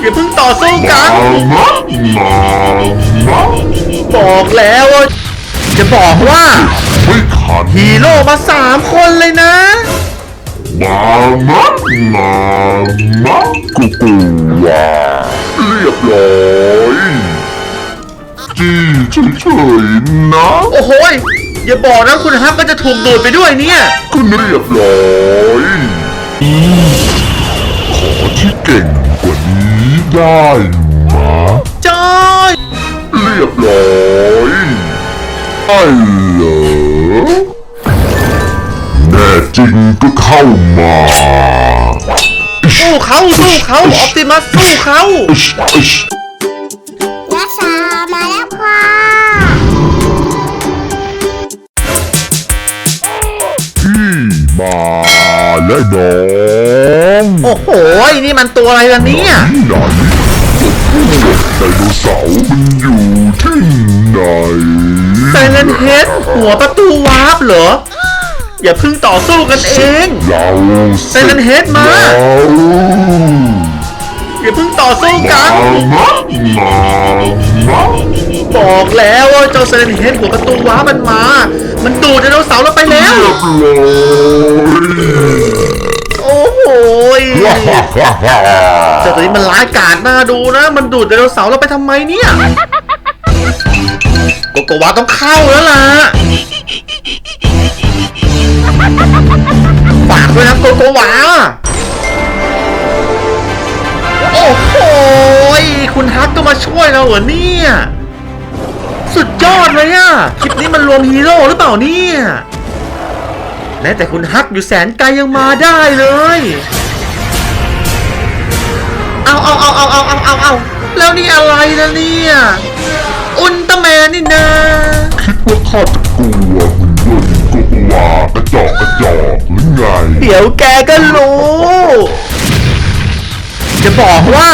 อย่าเพิ่งต่อสู้กันมามามาบอกแล้วว่าจะบอกว่าไม่ขันฮีโร่มาสามคนเลยนะ มามามามากูกูว่าเรียบร้อยจี้เฉยๆนะ โอ้โหยอย่าบอกนะคุณฮักก็จะถูกดูดไปด้วยเนี่ย ก็เรียบร้อยอืมขอที่เก่งกว่านี้ ได้ไหมจอยเรียบร้อยไอ้เหรอแน่จริงก็เข้ามาสู้เขาสู้เขาออปติมัสสู้เขาอิชอิชรักษามาแล้วค่ะพี่มาและน้อง โอ้โห นี่มันตัวอะไรล่ะเนี่ยที่ไหนไดโนเสาร์มันอยู่ที่ไหนไซเลนเฮดหัวประตูวาร์ปเหรอ อย่าเพิ่งต่อสู้กันเองเราไซเลนเฮดมา อย่าเพิ่งต่อสู้กันบอกแล้วว่าเจ้าไซเลนเฮดหัวประตูวาร์ปมันมา มันดูดไดโนเสาร์เราไปแล้ว ยฮ่าฮ่าฮ่าฮ่าเจ้าตัวนี้มันร้ายกาจน่าดูนะ มันดูดไดโนเสาร์เราไปทำไมเนี่ยโกโกวาต้องเข้าแล้วล่ะฝากด้วยนะโกโกวาโอ้โหยคุณฮักก็มาช่วยเราเหรอเนี่ย สุดยอดเลยอะคลิปนี้มันรวมฮีโร่หรือเปล่าเนี่ยแม้แต่คุณฮักอยู่แสนไกลยังมาได้เลย เอาเอาเอาเอาเอาเอาเอาเอาแล้วนี่อะไรนะเนี่ยอุลตร้าแมนนี่นะคิดว่าข้าจะกลัวหุ่นยนต์โกโกวากระจอกกระจอกหรือไงเดี๋ยวแกก็รู้ จะบอกว่า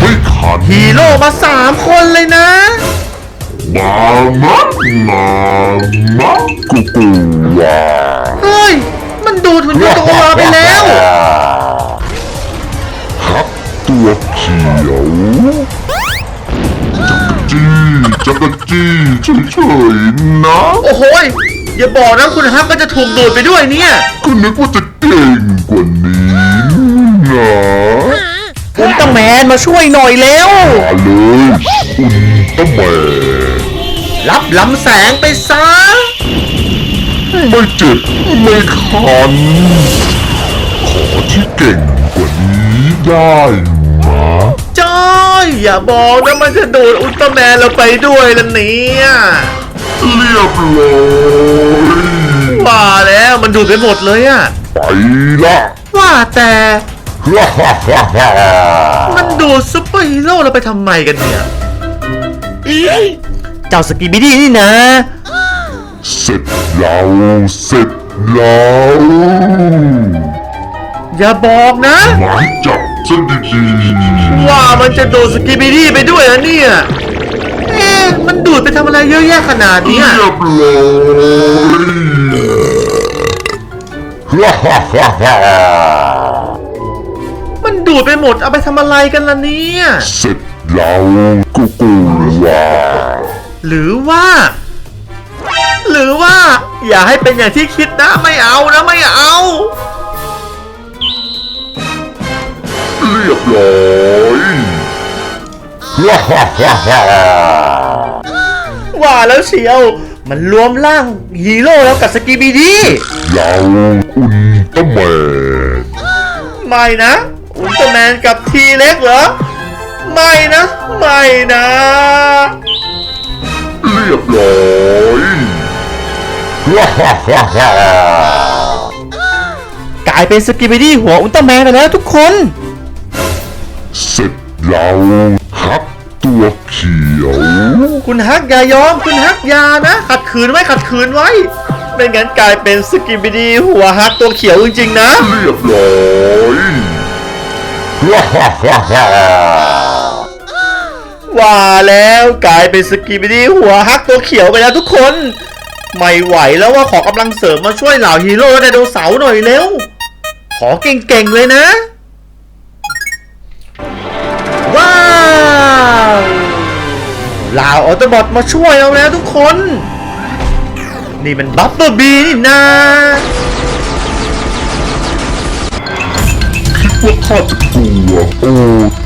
ไม่ขันฮีโร่มาสามคนเลยนะ มามามามากูกูว่าเฮ้ย มันดูดหุ่นยนต์โกโกวาไปแล้วฮั กตัวเขียวจักรจี้จักรจี้เฉยๆนะ โอ้โหยอย่าบอกนะคุณฮักก็จะถูกดูดไปด้วยเนี่ยก็นึกว่าจะเก่งกว่านี้นะอุลตร้าแมนมาช่วยหน่อยแล้ว มาเลยอุลตร้าแมนรับลำแสงไปซะ ไม่เจ็บไม่คันขอที่เก่งกว่านี้ได้ไหม จอยอย่าบอกนะมันจะดูดอุลตร้าแมนเราไปด้วยล่ะเนี่ยเรียบร้อยว่าแล้วมันดูดไปหมดเลยอะไปละว่าแต่ฮ่าฮ่าฮ่าฮ่ามันดูดซุปเปอร์ฮีโร่เราไปทำไมกันเนี่ยเจ้าสกีบิดี้นี่นะ เสร็จแล้วเสร็จแล้วอย่าบอกนะหมายจับซะดีๆ ว่ามันจะดูดสกีบิดี้ไปด้วยนะเนี่ยเอ๊ะมันดูดไปทำอะไรเยอะแยะขนาดเนี้ย เรียบร้อยฮ่าฮ่าฮ่าฮ่ามันดูดไปหมดเอาไปทำอะไรกันล่ะเนี่ย เสร็จแล้วกูกูว่าหรือว่า หรือว่า อย่าให้เป็นอย่างที่คิดนะไม่เอานะไม่เอา เรียบร้อยฮ่าฮ่าฮ่าฮ่าว่าแล้วเชียว มันรวมร่างฮีโร่แล้วกับสกีบีดีเราอุลตร้าแมนไม่นะ อุลตร้าแมนกับทีเล็กเหรอ ไม่นะ ไม่นะ เรียบร้อยฮ่าฮ่าฮ่าฮ่ากลายเป็นสกีบีดีหัวอุลตร้าแมนไปแล้วทุกคน เสร็จแล้วฮักตัวเขียว คุณฮักอย่ายอม คุณฮักอยานะ ขัดขืนไว้ ขัดขืนไว้ไม่งั้นกลายเป็นสกิบิดีหัวฮักตัวเขียวจริงๆนะ เรียบร้อยฮ่าฮ่าฮ่าฮ่าว่าแล้วกลายเป็นสกิบิดีหัวฮักตัวเขียวไปแล้วทุกคน ไม่ไหวแล้วว่าขอกำลังเสริมมาช่วยเหล่าฮีโร่และไดโนเสาร์หน่อยเร็ว ขอเก่งๆเลยนะ ลาวออโตบอทมาช่วยเราแล้วทุกคน นี่มันบัฟเฟอร์บีนี่นาคิดว่าข้าจะกลัวโอ้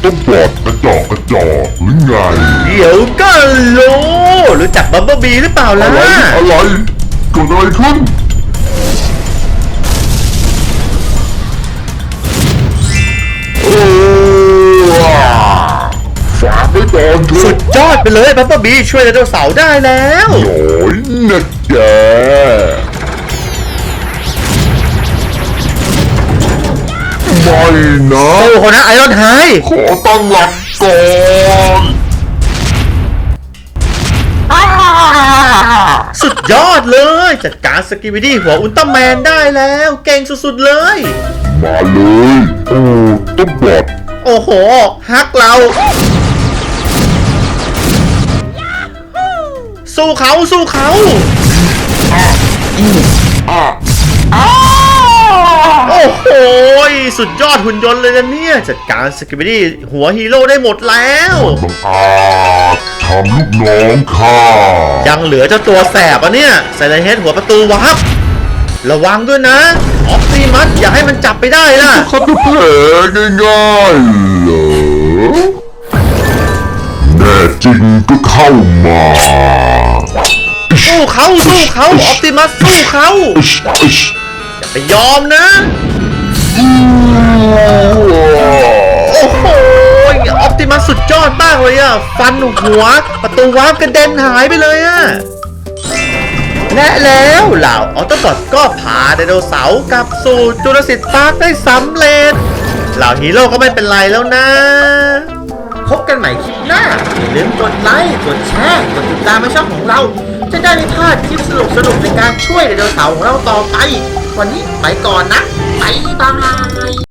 ต้องบอดกระจอกกระจอกหรือไง เดี๋ยวก็รู้รู้จักบัฟเฟอร์บีหรือเปล่าล่ะอะไรอะไรเกิดอะไรขึ้น สุอะดยอดไปเลยบัฟเฟอร์บีช่วยไดโนเสาร์ได้แล้วหน่อยนะแกไม่นะโอ้โหนะไอรอนไฮขอตั้งหลักก่อนสุดยอดเลย จัดการสกิบิดี้หัวอุลตร้าแมนได้แล้ว เก่งสุดๆเลย มาเลย โอ้ต้องบอดโอ้โห ฮักเรา สู้เขาสู้เขาโอ้โหสุดยอดหุ่นยนต์เลยนะเนี่ยจัดการสกิบิดี้หัวฮีโร่ได้หมดแล้วบังอาจทำลูกน้องข้ายังเหลือเจ้าตัวแสบอะเนี่ยไซเลนเฮดหัวประตูวับระวังด้วยนะออฟติมัสอย่าให้มันจับไปได้ล่ะข้าจะแพ้ง่ายๆเหรอแน่ จริงก็เข้ามาสู้เขาสู้เขาออปติมัสสู้เขาอิชอิชอย่าไปยอมนะโอ้โหออปติมัสสุดยอดมากเลยอะฟันหัว ประตูวาร์ปกระเด็นหายไปเลยอะและแล้วเหล่าออโตบอทก็พาไดโนเสาร์กลับสู่จุลศิษย์ปาร์คได้สำเร็จ เหล่าฮีโร่ก็ไม่เป็นไรแล้วนะ พบกันใหม่คลิปหน้า อย่าลืมกดไลค์กดแชร์กดติดตามใช่องของเรา จะได้ไม่พลาดคลิปสนุกๆในการช่วยไดโนเสาร์ของเราต่อไป วันนี้ไปก่อนนะ บ๊ายบาย